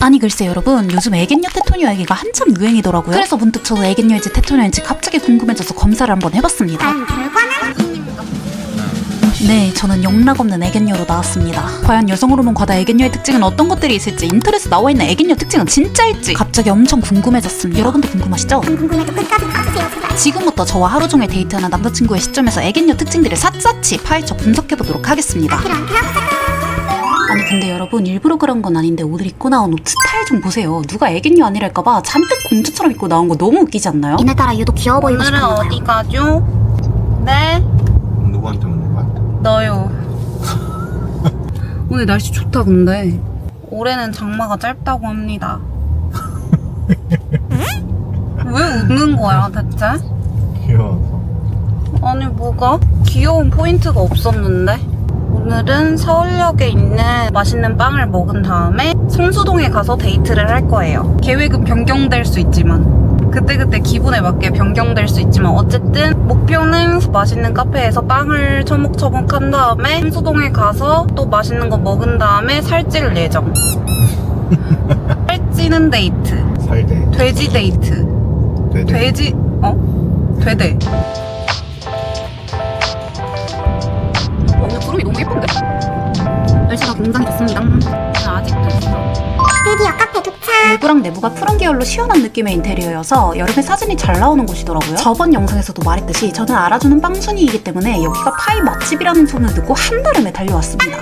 아니 글쎄 여러분. 요즘 애견녀 테토니오 얘기가 한참 유행이더라고요. 그래서 문득 저도 애견녀인지 테토니오인지 갑자기 궁금해져서 검사를 한번 해봤습니다. 난 결과는 네 저는 영락 없는 애견녀로 나왔습니다. 과연 여성 호르몬 과다 애견녀의 특징은 어떤 것들이 있을지 인터넷에 나와 있는 애견녀 특징은 진짜일지? 갑자기 엄청 궁금해졌습니다. 여러분도 궁금하시죠? 궁금해도 끝까지 봐주세요 지금부터 저와 하루 종일 데이트하는 남자친구의 시점에서 애견녀 특징들을 샅샅이 파헤쳐 분석해 보도록 하겠습니다. 그럼 들어보자 아니 근데 여러분 일부러 그런 건 아닌데 오늘 입고 나온 옷 스타일 좀 보세요 누가 애견녀 아니랄까봐 잔뜩 공주처럼 입고 나온 거 너무 웃기지 않나요? 이날 따라 유독 귀여워 보이고 오늘은 어디 가죠? 네? 누구한테 묻는 거야? 너요. 오늘 날씨 좋다 근데 올해는 장마가 짧다고 합니다. 왜 웃는 거야 대체? 귀여워서 아니 뭐가? 귀여운 포인트가 없었는데? 오늘은 서울역에 있는 맛있는 빵을 먹은 다음에 성수동에 가서 데이트를 할 거예요. 계획은 변경될 수 있지만 그때그때 기분에 맞게 변경될 수 있지만 어쨌든 목표는 맛있는 카페에서 빵을 처먹처먹 한 다음에 성수동에 가서 또 맛있는 거 먹은 다음에 살찔 예정. 살찌는 데이트. 살대 돼지 데이트. 돼지 어? 되대. 날씨가 굉장히 좋습니다. 아직도 드디어 카페 도착. 외부랑 내부가 푸른 계열로 시원한 느낌의 인테리어여서 여름에 사진이 잘 나오는 곳이더라고요. 저번 영상에서도 말했듯이 저는 알아주는 빵순이이기 때문에 여기가 파이 맛집이라는 소문을 듣고 한달음에 달려왔습니다.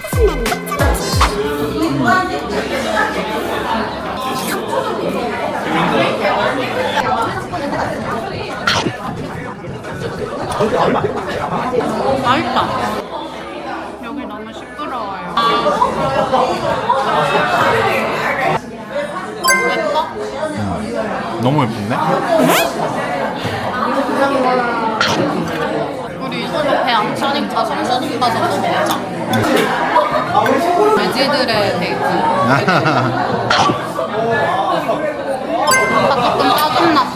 맛있다. 너무 예쁜데? 우리 이걸로 배안 차니까 성수동 가서 또 먹자. 돼지들의 데이트. 아, 조금 짜증났어.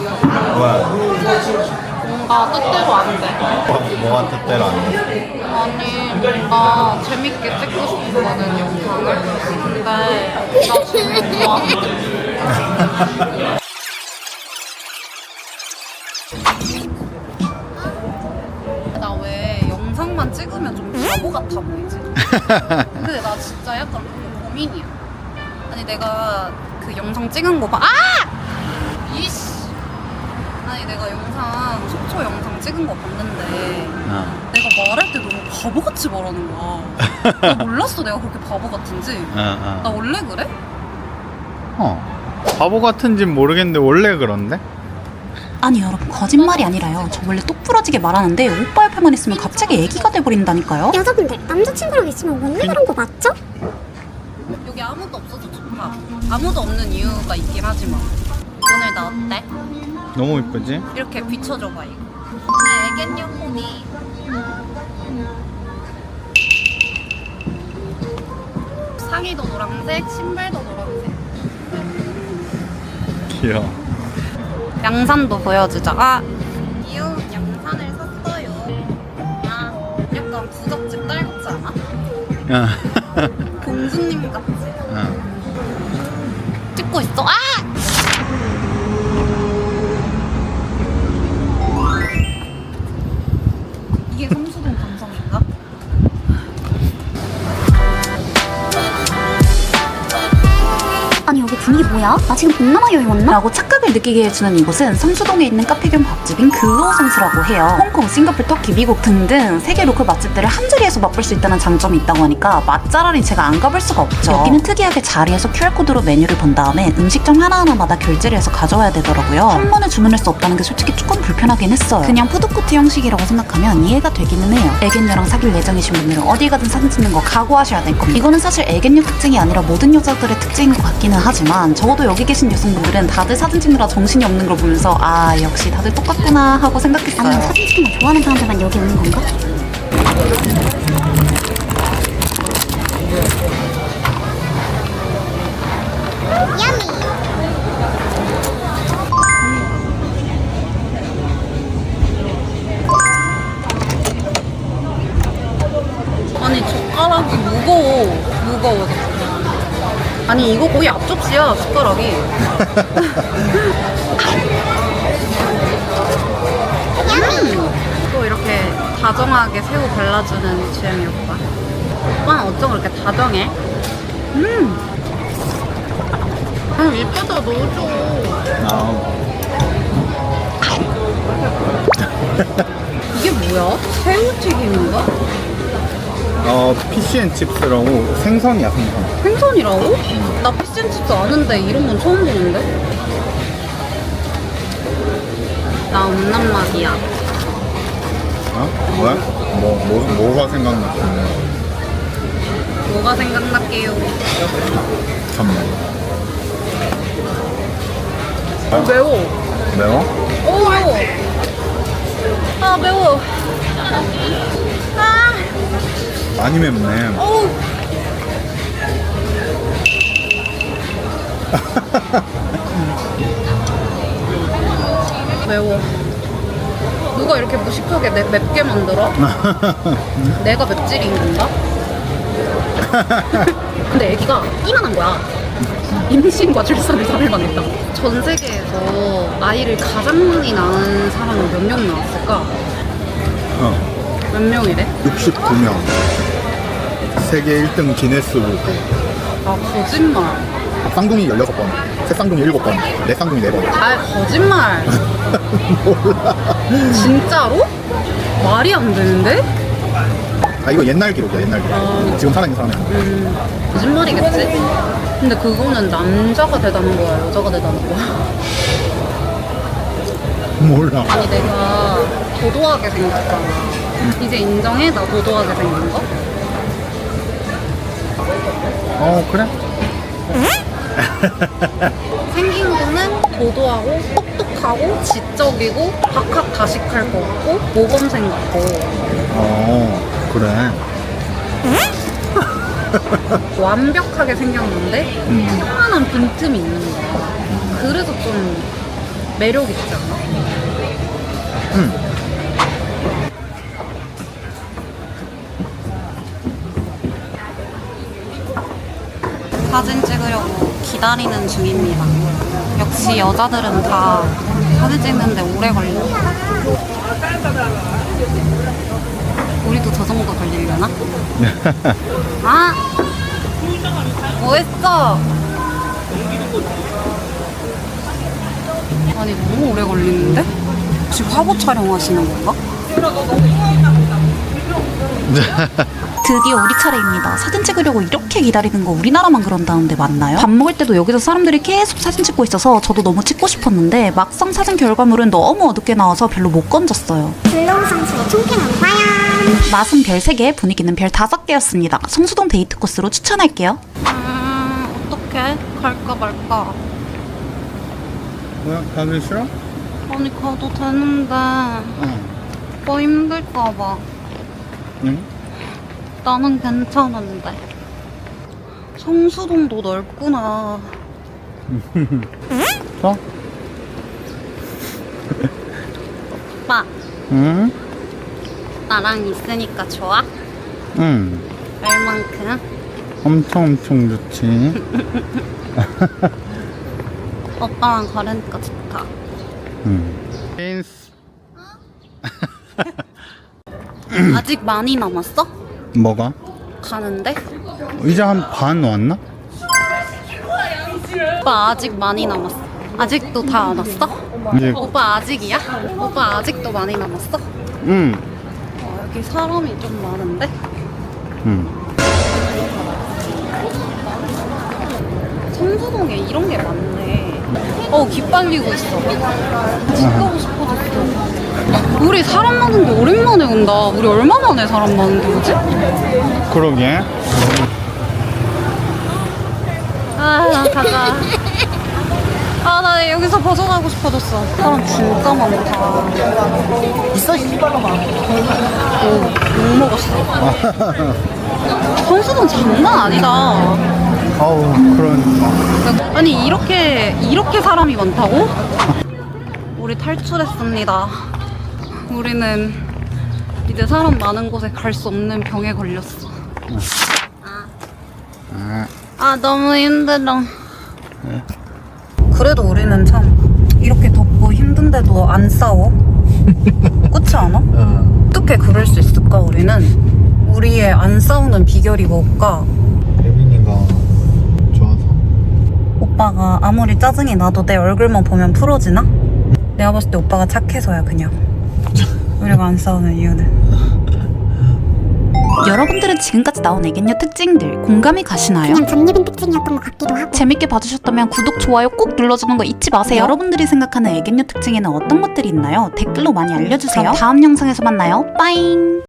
뭐야 뭔가 뜻대로 안 돼. 뭐, 뭐가 뜻대로 안 돼? 아니, 뭔가 재밌게 찍고 싶거든, 영상을. 근데 나 지금 좋아. 나왜 영상만 찍으면 좀 바보 같아 보이지? 근데 나 진짜 약간 그거 고민이야. 아니 내가 그 영상 찍은 거 봐. 아! 아니 내가 영상 속초 영상 찍은 거 봤는데 어, 내가 말할 때 너무 바보같이 말하는 거야. 나 몰랐어 내가 그렇게 바보 같은지. 어, 나 어. 원래 그래? 어. 바보 같은진 모르겠는데 원래 그런데? 아니 여러분 거짓말이 아니라요 저 원래 똑부러지게 말하는데 오빠 옆에만 있으면 갑자기 애기가 돼버린다니까요 여자분들 남자친구랑 있으면 원래 그런 거 맞죠? 여기 아무도 없어서 좋다. 아무도 없는 이유가 있긴 하지만 오늘 나 어때? 너무 예쁘지? 이렇게 비춰줘봐 이거. 오늘 애견녀 폰이 상의도 노란색, 신발도 노란색. 귀여워 양산도 보여주자. 아, 귀여운 양산을 샀어요. 아, 약간 부잣집 딸 같지 않아? 어. 공주님 같지? 어. 찍고 있어. 아! 뭐야? 나 지금 동남아 여행 왔나? 라고 착각 을 느끼게 해주는 이곳은 성수동에 있는 카페 겸 밥집인 그로성수라고 해요. 홍콩, 싱가포르, 터키, 미국 등등 세계 로컬 맛집들을 한 자리에서 맛볼 수 있다는 장점이 있다고 하니까 맛잘알이 제가 안 가볼 수가 없죠. 여기는 특이하게 자리에서 QR코드로 메뉴를 본 다음에 음식점 하나하나마다 결제를 해서 가져와야 되더라고요. 한 번에 주문할 수 없다는 게 솔직히 조금 불편하긴 했어요. 그냥 푸드코트 형식이라고 생각하면 이해가 되기는 해요. 애견녀랑 사귈 예정이신 분들은 어디 가든 사진 찍는 거 각오하셔야 될 겁니다. 이거는 사실 애견녀 특징이 아니라 모든 여자들의 특징인 것 같기는 하지만 적어도 여기 계신 여성분들은 다들 사진 찍 느라 정신이 없는 걸 보면서 아 역시 다들 똑같구나 하고 생각했어요. 아니면 사진 찍는 거 좋아하는 사람들만 여기 오는 건가? 아니 이거 거의 앞접시야 숟가락이. 음, 또 이렇게 다정하게 새우 발라주는 주영이 오빠. 오빠는 어쩜 그렇게 다정해? 음. 아 입에다 넣어줘. 아, 이게 뭐야? 새우튀김인가? 어, 피쉬앤칩스라고 생선이야, 생선. 생선이라고? 나 피센치도 아는데 이런 건 처음 보는데? 나 맛이야. 어? 뭐야? 뭐, 뭐, 뭐가 생각나? 뭐가 생각날게요? 잠깐만. 매워. 매워? 오 매워. 아 매워. 아 많이 맵네. 어우. 매워. 누가 이렇게 무식하게 내, 맵게 만들어? 내가 맵찔인 건가? 근데 애기가 이만한 거야. 임신과 출산을 4일만 했다. 전 세계에서 아이를 가장 많이 낳은 사람은 몇 명 나왔을까? 어, 몇 명이래? 69명. 세계 1등 기네스북. 아 거짓말. 쌍둥이 16번, 새 쌍둥이 7번, 내 쌍둥이 4번. 아 거짓말. 몰라. 진짜로? 말이 안 되는데? 아, 이거 옛날 기록이야, 옛날 기록. 아. 지금 살아있는 사람이. 음, 거짓말이겠지? 근데 그거는 남자가 대단한 거야, 여자가 대단한 거야? 몰라. 아니 내가 도도하게 생겼잖아. 이제 인정해? 나 도도하게 생긴 거? 어, 그래? 생긴 거는 도도하고 똑똑하고 지적이고 박학 다식할 거 없고 모범생 같고 어, 그래. 완벽하게 생겼는데 음. 조그만한 빈틈이 있는 거야. 그래서 좀 매력 있지 않아? 응. 사진 찍으려고 기다리는 중입니다. 역시 여자들은 다 사진 찍는데 오래 걸려. 우리도 저 정도 걸리려나? 아! 뭐 했어? 아니, 너무 오래 걸리는데? 혹시 화보 촬영하시는 건가? 드디어 우리 차례입니다. 사진 찍으려고 이렇게 기다리는 거 우리나라만 그런다는데 맞나요? 밥 먹을 때도 여기서 사람들이 계속 사진 찍고 있어서 저도 너무 찍고 싶었는데 막상 사진 결과물은 너무 어둡게 나와서 별로 못 건졌어요. 불농성수의 통쾌한 과연 맛은 별 3개, 분위기는 별 5개였습니다. 성수동 데이트 코스로 추천할게요. 음, 어떡해? 갈까 말까? 뭐야, 가기 싫어? 아니, 가도 되는데. 어. 오빠 힘들까봐. 응? 나는 괜찮은데. 성수동도 넓구나. 어? 오빠, 응? 나랑 있으니까 좋아? 응. 얼만큼? 엄청 엄청 좋지. 오빠랑 걸으니까 좋다. 응. 인스 아직 많이 남았어? 뭐가? 가는데? 이제 한 반 왔나? 오빠 아직 많이 남았어. 아직도 다 안 왔어? 이제 오빠 아직이야? 오빠 아직도 많이 남았어? 응. 어, 여기 사람이 좀 많은데? 응. 성수동에 이런 게 많네. 어, 기빨리고 있어. 찍고 싶어졌어. 우리 사람 많은 데 오랜만에 온다. 우리 얼마 만에 사람 많은 데 오지? 그러게. 아, 가자. 아, 나 여기서 벗어나고 싶어졌어. 사람 진짜 많다. 있어, 씨발로만. 오, 못 먹었어. 성수동 장난 아니다. 아우, 그러니까. 아니 이렇게 이렇게 사람이 많다고? 우리 탈출했습니다. 우리는 이제 사람 많은 곳에 갈 수 없는 병에 걸렸어. 아, 아 너무 힘들어. 그래도 우리는 참 이렇게 덥고 힘든데도 안 싸워. 그렇지 않아? 어. 어떻게 그럴 수 있을까 우리는? 우리의 안 싸우는 비결이 뭘까? 예민이가 좋아서. 오빠가 아무리 짜증이 나도 내 얼굴만 보면 풀어지나? 내가 봤을 때 오빠가 착해서야 그냥. 우리가 안 싸우는 이유는. 여러분들은 지금까지 나온 애견녀 특징들 공감이 가시나요? 그냥 전예빈 특징이었던 것 같기도 하고 재밌게 봐주셨다면 구독, 좋아요 꼭 눌러주는 거 잊지 마세요. 여러분들이 생각하는 애견녀 특징에는 어떤 것들이 있나요? 댓글로 많이 알려주세요. 그럼 다음 영상에서 만나요. 빠잉!